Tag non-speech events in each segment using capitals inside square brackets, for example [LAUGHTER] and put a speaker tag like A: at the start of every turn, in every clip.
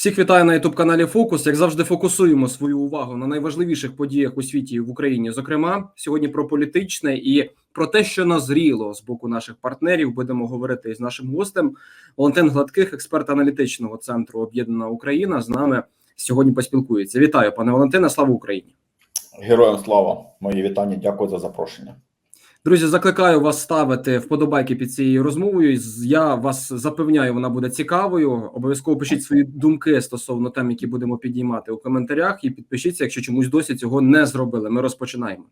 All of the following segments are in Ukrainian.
A: Всіх вітаю на youtube каналі Фокус. Як завжди, фокусуємо свою увагу на найважливіших подіях у світі в Україні. Зокрема, сьогодні про політичне і про те, що назріло з боку наших партнерів. Будемо говорити з нашим гостем. Валентин Гладких, експерт аналітичного центру Об'єднана Україна, з нами сьогодні поспілкується. Вітаю, пане Валентине. Слава Україні!
B: Героям слава! Мої вітання. Дякую за запрошення.
A: Друзі, закликаю вас ставити вподобайки під цією розмовою. Я вас запевняю, вона буде цікавою. Обов'язково пишіть свої думки стосовно тем, які будемо підіймати у коментарях, і підпишіться, якщо чомусь досі цього не зробили. Ми розпочинаємо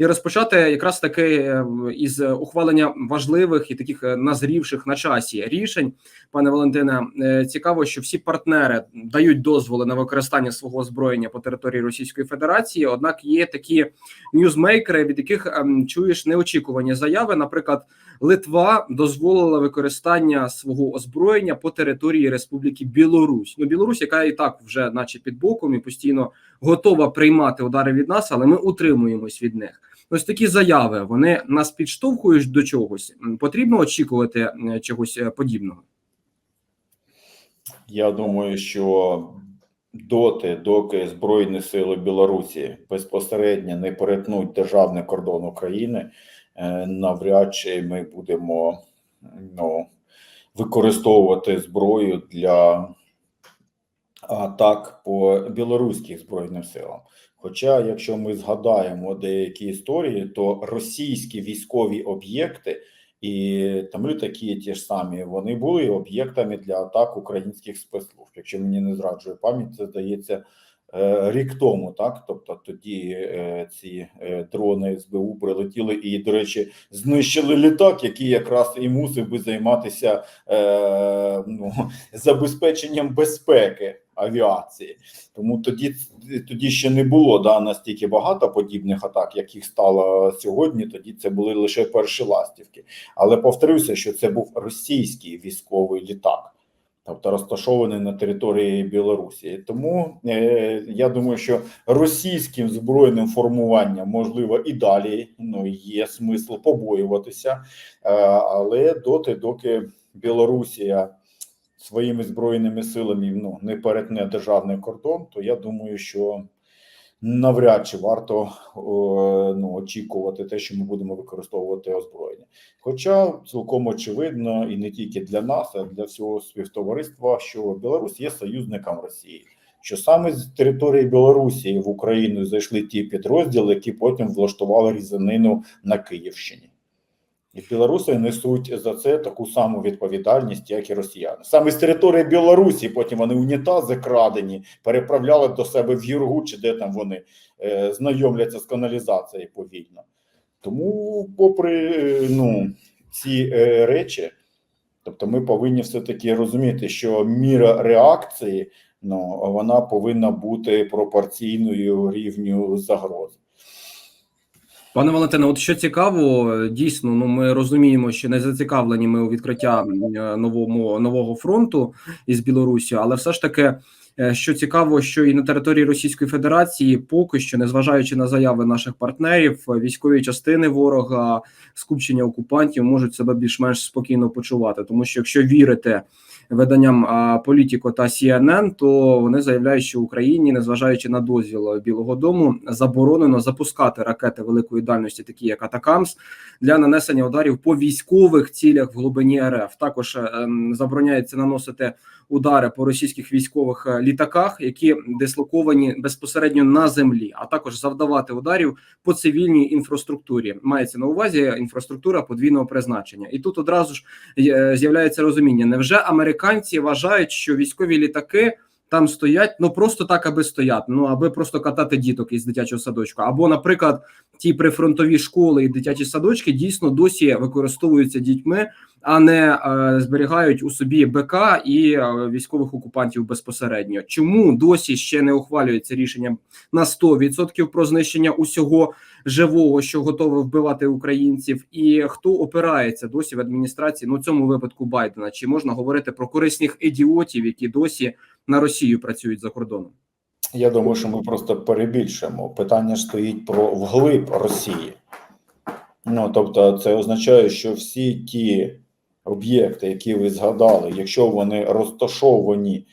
A: і розпочати якраз таки е, із ухвалення важливих і таких е, назрівших на часі рішень. Пане Валентине, е, цікаво, що всі партнери дають дозволи на використання свого озброєння по території Російської Федерації. Однак є такі ньюзмейкери, від яких ем, чуєш неочікувані заяви. Наприклад, Литва дозволила використання свого озброєння по території Республіки Білорусь. Ну, Білорусь, яка і так вже, наче під боком, і постійно готова приймати удари від нас, але ми утримуємось від них. Ось такі заяви вони нас підштовхують до чогось. Потрібно очікувати е, чогось е, подібного.
B: Я думаю, що доти, доки Збройні сили Білорусі безпосередньо не перетнуть державний кордон України, навряд чи ми будемо ну, використовувати зброю для атак по білоруських збройним силам. Хоча, якщо ми згадаємо деякі історії, то російські військові об'єкти і там літаки ті ж самі, вони були об'єктами для атак українських спецслужб. Якщо мені не зраджує пам'ять, це здається е, рік тому, так тобто тоді е, ці е, дрони СБУ прилетіли і, до речі, знищили літак, який якраз і мусив би займатися ну, [LAUGHS] забезпеченням безпеки авіації. Тому тоді тоді ще не було да, настільки багато подібних атак, яких стало сьогодні. Тоді це були лише перші ластівки. Але повторюся, що це був російський військовий літак, тобто розташований на території Білорусі. Тому е, я думаю, що російським збройним формуванням можливо і далі ну, є смисл побоюватися, е, але доти, доки Білорусія своїми збройними силами ну, не перетне державний кордон, то я думаю, що навряд чи варто ну, очікувати те, що ми будемо використовувати озброєння. Хоча цілком очевидно, і не тільки для нас, а для всього співтовариства, що Білорусь є союзником Росії. Що саме з території Білорусі в Україну зайшли ті підрозділи, які потім влаштували різанину на Київщині. І білоруси несуть за це таку саму відповідальність, як і росіяни. Саме з території Білорусі потім вони унітази крадені, переправляли до себе в Юргу, чи де там вони е, знайомляться з каналізацією повільно. Тому, попри е, ну, ці е, речі, тобто ми повинні все-таки розуміти, що міра реакції ну, вона повинна бути пропорційною рівню загрози.
A: Пане Валентине, от що цікаво, дійсно, ну ми розуміємо, що не зацікавлені ми у відкриття новому нового фронту із Білорусі, але все ж таки, е, що цікаво, що і на території Російської Федерації поки що, незважаючи на заяви наших партнерів, військові частини ворога, скупчення окупантів можуть себе більш-менш спокійно почувати, тому що якщо вірити виданням Політіко та CNN, то вони заявляють, що Україні, незважаючи на дозвіл Білого Дому, заборонено запускати ракети великої дальності, такі як Атакамс, для нанесення ударів по військових цілях в глибині РФ. Також ем, забороняється наносити удари по російських військових е, літаках, які дислоковані безпосередньо на землі, а також завдавати ударів по цивільній інфраструктурі. Мається на увазі інфраструктура подвійного призначення, і тут одразу ж е, з'являється розуміння: невже американці вважають, що військові літаки? Там стоять, ну просто так, аби стоять, ну аби просто катати діток із дитячого садочку. Або, наприклад, ті прифронтові школи і дитячі садочки дійсно досі використовуються дітьми а не е, зберігають у собі БК і е, військових окупантів безпосередньо. Чому досі ще не ухвалюється рішення на 100% про знищення усього живого, що готове вбивати українців, і хто опирається досі в адміністрації? Ну цьому випадку Байдена чи можна говорити про корисних ідіотів, які досі на Росію працюють за кордоном?
B: Я думаю, що ми просто перебільшимо. Питання стоїть про вглиб Росії. Ну тобто, це означає, що всі ті об'єкти, які ви згадали, якщо вони розташовані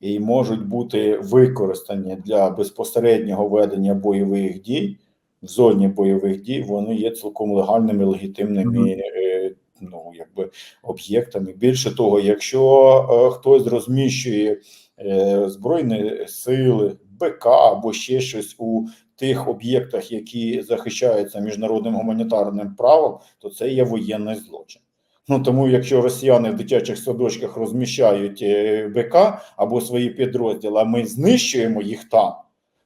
B: і можуть бути використані для безпосереднього ведення бойових дій в зоні бойових дій, вони є цілком легальними, легітимними
A: Мгм.
B: е, ну, якби, об'єктами. Більше того, якщо е, хтось розміщує е, збройні сили, БК або ще щось у тих об'єктах, які захищаються міжнародним гуманітарним правом, то це є воєнний злочин. Ну тому, якщо росіяни в дитячих садочках розміщають е, БК або свої підрозділи, а ми знищуємо їх там,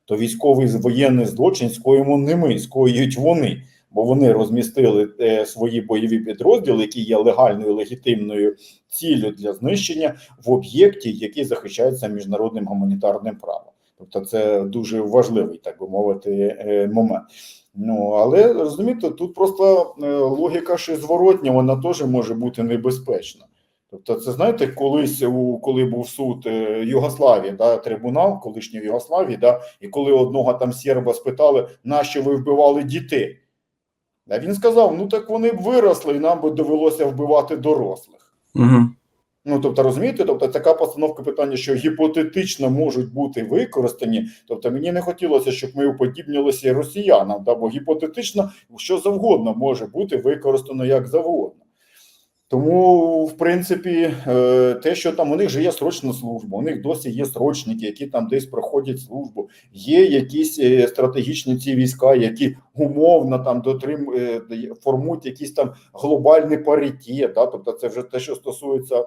B: то військовий воєнний злочин скоїмо не ми, скоюють вони, бо вони розмістили е, свої бойові підрозділи, які є легальною легітимною ціллю для знищення в об'єкті, який захищається міжнародним гуманітарним правом. Тобто, це дуже важливий, так би мовити, е, момент. Ну але розумієте, тут просто е, логіка ще зворотня, вона теж може бути небезпечна. Тобто, це знаєте, колись у коли був суд е, Югославії, да, трибунал, колишньої Югославії, да, і коли одного там серба спитали, нащо ви вбивали дітей? А він сказав: ну так вони б виросли, і нам би довелося вбивати дорослих.
A: Угу.
B: Ну, тобто, розумієте, тобто така постановка питання, що гіпотетично можуть бути використані. Тобто, мені не хотілося, щоб ми уподібнилися росіянам, да, бо гіпотетично що завгодно може бути використано як завгодно. Тому, в принципі, е, те, що там у них же є срочна служба, у них досі є срочники, які там десь проходять службу, є якісь е, стратегічні ці війська, які умовно там дотрим е, формують якийсь там глобальний паритет. Да? Тобто, це вже те, що стосується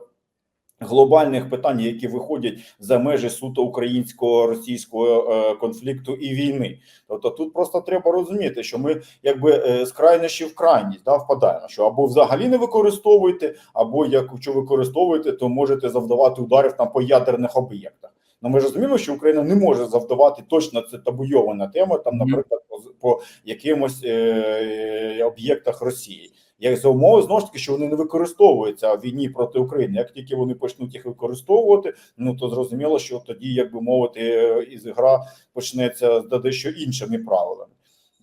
B: глобальних питань, які виходять за межі суто українського російського е, конфлікту і війни. Тобто, тут просто треба розуміти, що ми якби е, з крайнощі в крайність да, впадаємо. Що або взагалі не використовуєте, або якщо використовуєте, то можете завдавати ударів там по ядерних об'єктах. Ну, ми ж розуміємо, що Україна не може завдавати точно це табуйована тема, там, наприклад, по, по якимось е, об'єктах Росії. Як за умови знову ж таки, що вони не використовуються в війні проти України. Як тільки вони почнуть їх використовувати, ну то зрозуміло, що тоді, як би мовити, е, із гра почнеться за дещо іншими правилами.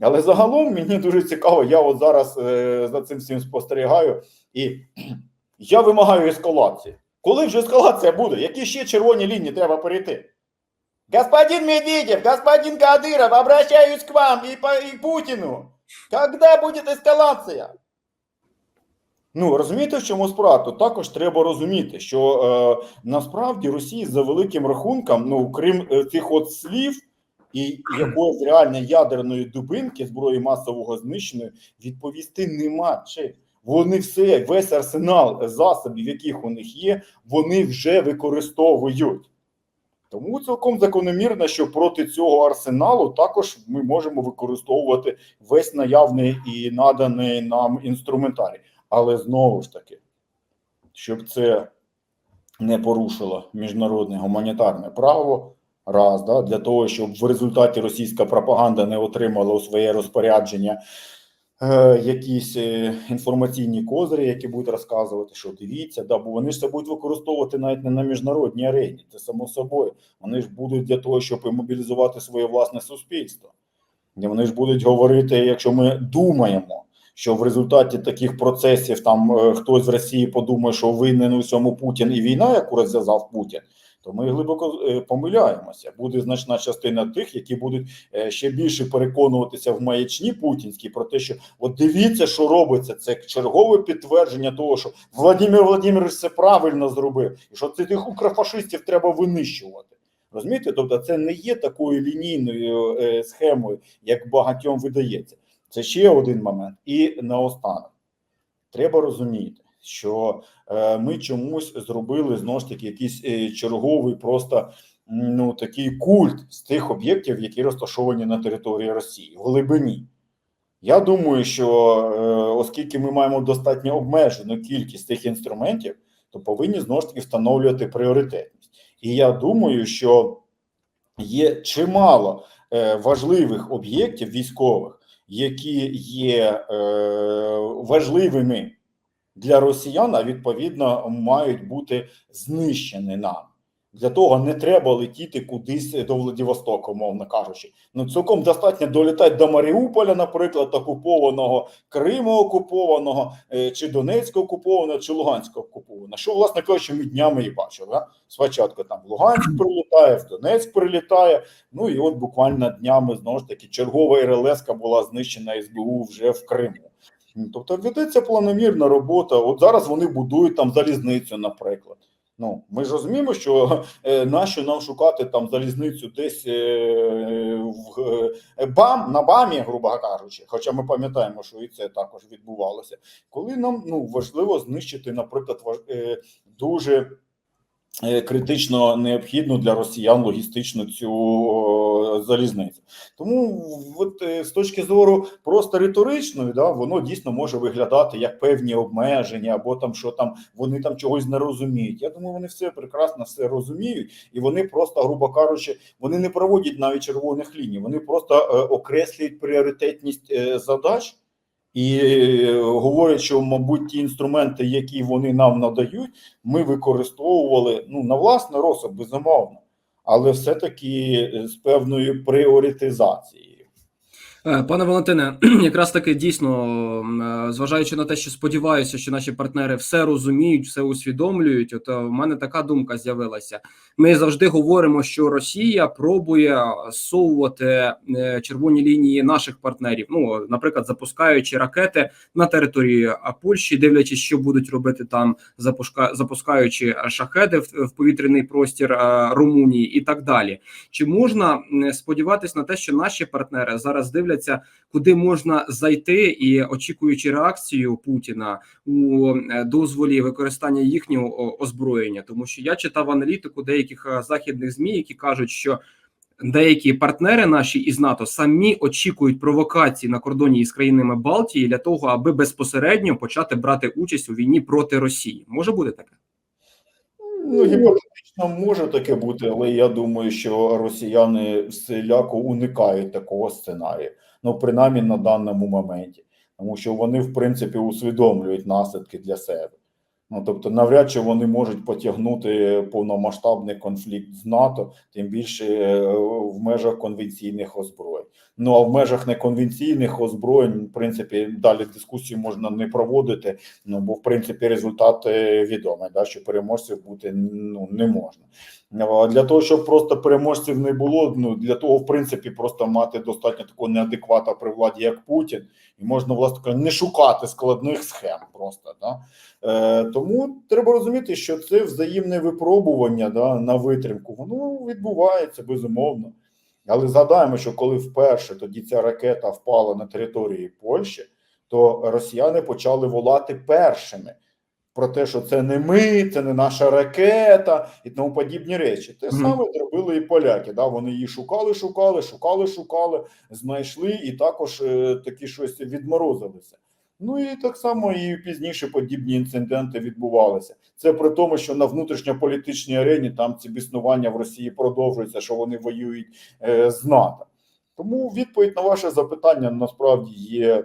B: Але загалом мені дуже цікаво, я от зараз е, за цим всім спостерігаю, і [CLEARS THROAT] я вимагаю ескалації. Коли вже ескалація буде? Які ще червоні лінії треба перейти? Господин Медведев, господин Кадыров, обращаюсь к вам и, по, и Путину. Когда будет ескалація? Ну, розумієте, в чому справа? То також треба розуміти, що е, насправді Росії за великим рахунком, ну крім е, цих от слів і якоїсь реальної ядерної дубинки зброї масового знищення, відповісти нема чим. Вони все, весь арсенал засобів, яких у них є, вони вже використовують. Тому цілком закономірно, що проти цього арсеналу також ми можемо використовувати весь наявний і наданий нам інструментарій. Але знову ж таки, щоб це не порушило міжнародне гуманітарне право, раз, да, для того, щоб в результаті російська пропаганда не отримала у своє розпорядження е, якісь е, інформаційні козирі, які будуть розказувати, що дивіться, да, бо вони ж це будуть використовувати навіть не на міжнародній арені. Це само собою. Вони ж будуть для того, щоб мобілізувати своє власне суспільство. І вони ж будуть говорити, якщо ми думаємо, що в результаті таких процесів там е, хтось з Росії подумає, що винен у цьому Путін і війна, яку розв'язав Путін. То ми глибоко е, помиляємося. Буде значна частина тих, які будуть е, ще більше переконуватися в маячні путінській про те, що от дивіться, що робиться. Це чергове підтвердження того, що Владимир Владимирович це правильно зробив, і що цих укрофашистів треба винищувати. Розумієте? Тобто, це не є такою лінійною схемою, як багатьом видається. Це ще один момент. І наостанок треба розуміти, що е, ми чомусь зробили знову ж таки якийсь е, черговий, просто ну такий культ з тих об'єктів, які розташовані на території Росії в глибині. Я думаю, що е, оскільки ми маємо достатньо обмежену кількість цих інструментів, то повинні знову ж таки встановлювати пріоритетність. І я думаю, що є чимало важливих об'єктів військових, які є е, важливими для росіян, а відповідно мають бути знищені нам. Для того не треба летіти кудись до Владивостока, умовно кажучи. Ну цілком достатньо долітати до Маріуполя, наприклад, окупованого, Криму окупованого, е, чи Донецька окупованого, чи Луганська окупованого. Що, власне кажучи, ми днями і бачили. Да? Спочатку там в Луганськ прилітає, в Донецьк прилітає. Ну і от буквально днями знову ж таки чергова РЛС була знищена СБУ вже в Криму. Тобто ведеться планомірна робота. От зараз вони будують там залізницю, наприклад. Ну, ми ж розуміємо, що е, нащо нам шукати там залізницю десь е, в е, БАМ на БАМі, грубо кажучи. Хоча ми пам'ятаємо, що і це також відбувалося. Коли нам ну важливо знищити, наприклад, важ, е, дуже критично необхідну для росіян логістичну цю залізницю. Тому от е, з точки зору просто риторичної, да, воно дійсно може виглядати як певні обмеження, або там що там вони там чогось не розуміють. Я думаю, вони все прекрасно все розуміють, і вони просто, грубо кажучи, вони не проводять навіть червоних ліній, вони просто е, окреслюють пріоритетність е, задач. І е, говорять, що, мабуть, ті інструменти, які вони нам надають, ми використовували ну, на власний розсуд, безумовно, але все-таки е, з певною пріоритизацією.
A: Е, Пане Валентине, [CLEARS THROAT] якраз таки дійсно, е, зважаючи на те, що сподіваюся, що наші партнери все розуміють, все усвідомлюють. От е, в мене така думка з'явилася. Ми завжди говоримо, що Росія пробує зсовувати е, червоні лінії наших партнерів. Ну, наприклад, запускаючи ракети на території Польщі, дивлячись, що будуть робити там, запускаючи шахеди в, повітряний простір Румунії і так далі. Чи можна м, сподіватись на те, що наші партнери зараз дивляться, куди можна зайти, і очікуючи реакцію Путіна у е, дозволі використання їхнього озброєння? Тому що я читав аналітику деяких е, західних змі, які кажуть, що деякі партнери наші із НАТО самі очікують провокації на кордоні із країнами Балтії для того, аби безпосередньо почати брати участь у війні проти Росії. Може бути таке?
B: Ну, гіпотетично може таке бути, але я думаю, що росіяни всіляко уникають такого сценарію. Ну, принаймні на даному моменті, тому що вони, в принципі, усвідомлюють наслідки для себе. Ну, тобто, навряд чи вони можуть потягнути повномасштабний конфлікт з НАТО, тим більше е, в межах конвенційних озброєнь. Ну а в межах неконвенційних озброєнь, в принципі, далі дискусію можна не проводити. Ну бо в принципі результат е, відомий, да, що переможців бути ну не можна. Для того, щоб просто переможців не було, ну для того, в принципі, просто мати достатньо такого неадеквата при владі, як Путін, і можна власне не шукати складних схем. Просто да. Е, тому треба розуміти, що це взаємне випробування да, на витримку. Воно відбувається безумовно. Але згадаємо, що коли вперше тоді ця ракета впала на території Польщі, то росіяни почали волати першими про те, що це не ми, це не наша ракета і тому подібні речі. Те саме зробили і поляки. Да? Вони її шукали, шукали, шукали, шукали, знайшли і також е, такі щось відморозилися. Ну і так само і пізніше подібні інциденти відбувалися. Це при тому, що на внутрішньополітичній арені там ці біснування в Росії продовжуються, що вони воюють е, з НАТО. Тому відповідь на ваше запитання насправді є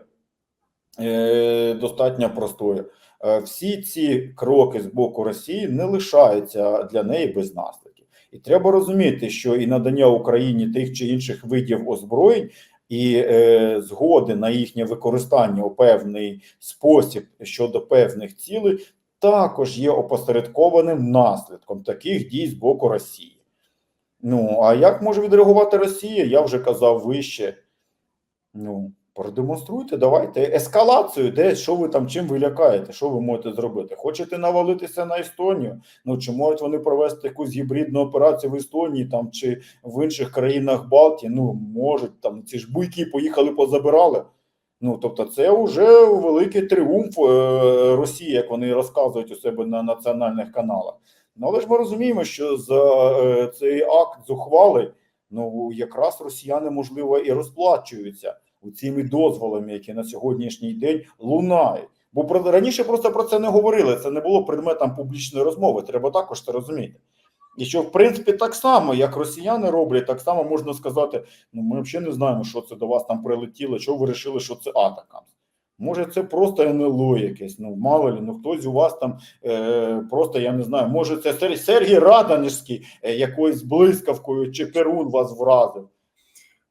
B: е, достатньо простою. Е, всі ці кроки з боку Росії не лишаються для неї без наслідків. І треба розуміти, що і надання Україні тих чи інших видів озброєнь і е, згоди на їхнє використання у певний спосіб щодо певних цілей також є опосередкованим наслідком таких дій з боку Росії. Ну а як може відреагувати Росія? Я вже казав вище. Ну, продемонструйте, давайте ескалацію, де що ви там чим ви лякаєте, що ви можете зробити? Хочете навалитися на Естонію? Ну чи можуть вони провести якусь гібридну операцію в Естонії там чи в інших країнах Балтії? Ну можуть там ці ж буйки поїхали, позабирали. Ну тобто, це вже великий тріумф е, Росії, як вони розказують у себе на національних каналах. Ну але ж ми розуміємо, що за е, цей акт зухвалий, ну якраз росіяни можливо і розплачуються цими дозволами, які на сьогоднішній день лунають. Бо про раніше просто про це не говорили. Це не було предметом публічної розмови. Треба також це розуміти. І що, в принципі, так само, як росіяни роблять, так само можна сказати: ну ми взагалі не знаємо, що це до вас там прилетіло, що ви вирішили, що це атака. Може, це просто НЛО якесь, ну мало лі, ну хтось у вас там е, просто я не знаю, може, це Сер- Сергій Радонежський е, якоюсь блискавкою чи Перун вас вразив.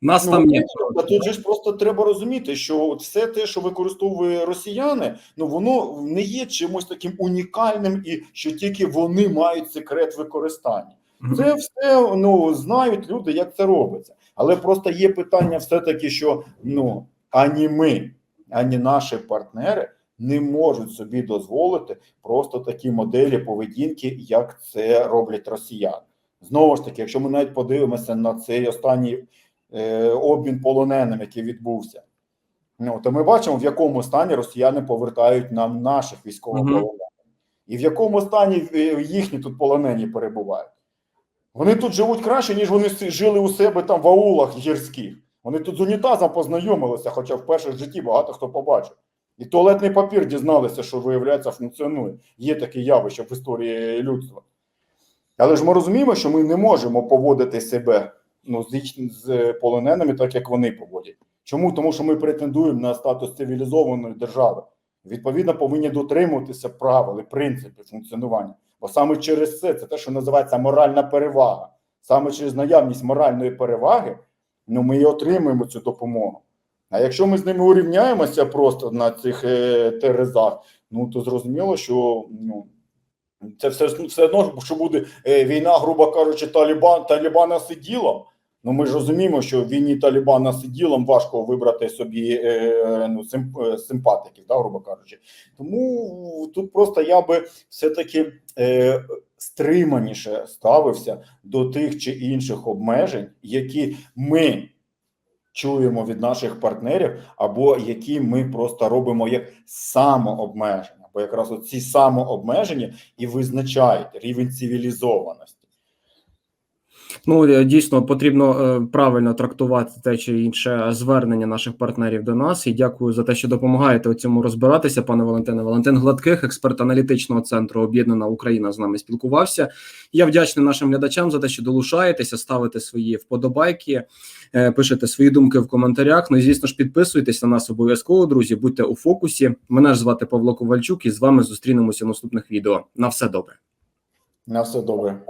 A: Нас
B: Ну,
A: там є.
B: Та тут же ж просто треба розуміти, що от все те, що використовують росіяни, ну воно не є чимось таким унікальним, і що тільки вони мають секрет використання. Це все ну знають люди, як це робиться. Але просто є питання, все-таки, що ну ані ми, ані наші партнери не можуть собі дозволити просто такі моделі поведінки, як це роблять росіяни. Знову ж таки, якщо ми навіть подивимося на цей останній обмін полоненим, який відбувся, ну то ми бачимо, в якому стані росіяни повертають нам наших військовополонених, і в якому стані е, їхні тут полонені перебувають. Вони тут живуть краще, ніж вони жили у себе там в аулах гірських. Вони тут з унітазом познайомилися, хоча в житті багато хто побачив. І туалетний папір дізналися, що виявляється, функціонує. Є таке явище в історії людства. Але ж ми розуміємо, що ми не можемо поводити себе ну, з, з полоненими так, як вони поводять. Чому? Тому що ми претендуємо на статус цивілізованої держави. Відповідно, повинні дотримуватися правил і принципів функціонування. Бо саме через це, це те, що називається моральна перевага. Саме через наявність моральної переваги, ну ми і отримуємо цю допомогу. А якщо ми з ними урівняємося просто на цих е, терезах, ну то зрозуміло, що ну, це все, все одно, що буде е, війна, грубо кажучи, Талібан, Талібана сиділом. Ну ми ж розуміємо, що в війні Талібана сиділом важко вибрати собі е, ну, е, симпатиків, да, грубо кажучи. Тому тут просто я би все-таки е, стриманіше ставився до тих чи інших обмежень, які ми чуємо від наших партнерів, або які ми просто робимо як самообмеження. Бо якраз ці самообмеження і визначають рівень цивілізованості.
A: Ну е, дійсно потрібно е, правильно трактувати те чи інше звернення наших партнерів до нас. І дякую за те, що допомагаєте у цьому розбиратися, пане Валентине. Валентин Гладких, експерт аналітичного центру Об'єднана Україна, з нами спілкувався. Я вдячний нашим глядачам за те, що долучаєтеся, ставите свої вподобайки, е, пишете свої думки в коментарях. Ну і звісно ж, підписуйтесь на нас обов'язково, друзі. Будьте у фокусі. Мене ж звати Павло Ковальчук, і з вами зустрінемося в наступних відео. На все добре.
B: На все добре.